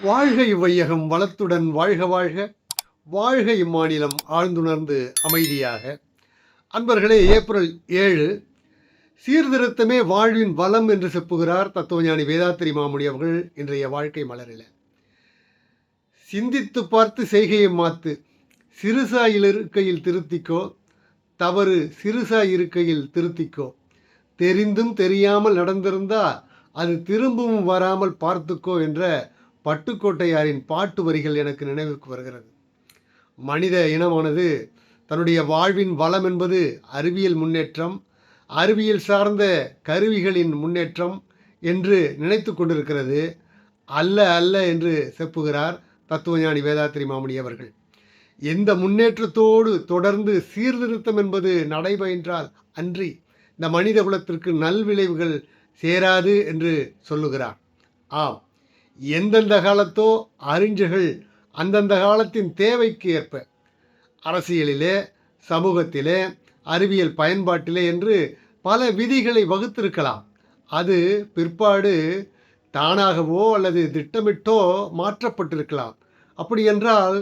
வாழ்கை இவ்வையகம் வளத்துடன் வாழ்க வாழ்க. வாழ்க இம்மாநிலம் ஆழ்ந்துணர்ந்து அமைதியாக. அன்பர்களே ஏப்ரல் ஏழு சீர்திருத்தமே வாழ்வின் வளம் என்று செப்புகிறார் தத்துவஞானி வேதாத்திரி மாமுடி அவர்கள் இன்றைய வாழ்க்கை மலரில். சிந்தித்து பார்த்து செய்கையை மாத்து சிறுசாயில் இருக்கையில் திருத்திக்கோ தவறு சிறுசாய் இருக்கையில் திருத்திக்கோ. தெரிந்தும் தெரியாமல் நடந்திருந்தா அது திரும்பவும் வராமல் பார்த்துக்கோ என்ற பட்டுக்கோட்டையாரின் பாட்டு வரிகள் எனக்கு நினைவுக்கு வருகிறது. மனித இனமானது தன்னுடைய வாழ்வின் வளம் என்பது அறிவியல் முன்னேற்றம் அறிவியல் சார்ந்த கருவிகளின் முன்னேற்றம் என்று நினைத்து கொண்டிருக்கிறது. அல்ல அல்ல என்று செப்புகிறார் தத்துவஞானி வேதாத்திரி மாமணி அவர்கள். எந்த முன்னேற்றத்தோடு தொடர்ந்து சீர்திருத்தம் என்பது நடைபெற்றால் அன்றி இந்த மனித குலத்திற்கு நல்விளைவுகள் சேராது என்று சொல்லுகிறார். ஆம். எந்தெந்த காலத்தோ அறிஞர்கள் அந்தந்த காலத்தின் தேவைக்கு ஏற்ப அரசியலிலே சமூகத்திலே அறிவியல் பயன்பாட்டிலே என்று பல விதிகளை வகுத்திருக்கலாம். அது பிற்பாடு தானாகவோ அல்லது திட்டமிட்டோ மாற்றப்பட்டிருக்கலாம். அப்படி என்றால்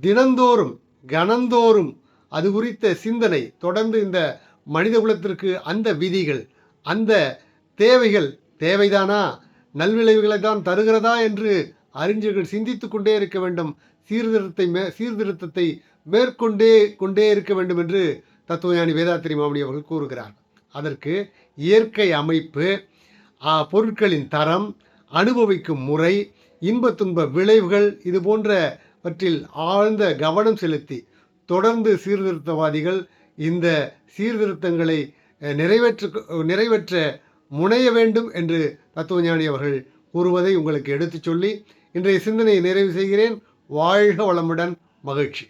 தினந்தோறும் கணந்தோறும் அது குறித்த சிந்தனை தொடர்ந்து இந்த மனித குலத்திற்கு அந்த விதிகள் அந்த தேவைகள் தேவைதானா? நல்விளைவுகளை தான் தருகிறதா என்று அறிஞர்கள் சிந்தித்து கொண்டே இருக்க வேண்டும். சீர்திருத்தத்தை மே சீர்திருத்தத்தை மேற்கொண்டே கொண்டே இருக்க வேண்டும் என்று தத்துவஞானி வேதாத்திரி மாமணி அவர்கள் கூறுகிறார். அதற்கு இயற்கை அமைப்பு பொருட்களின் தரம் அனுபவிக்கும் முறை இன்ப துன்ப விளைவுகள் இது போன்றவற்றில் ஆழ்ந்த கவனம் செலுத்தி தொடர்ந்து சீர்திருத்தவாதிகள் இந்த சீர்திருத்தங்களை நிறைவேற்ற நிறைவேற்ற முனைய வேண்டும் என்று தத்துவஞானி அவர்கள் கூறுவதை உங்களுக்கு எடுத்துச் சொல்லி இன்றைய சிந்தனையை நிறைவு செய்கிறேன். வாழ்க வளமுடன் மகிழ்ச்சி.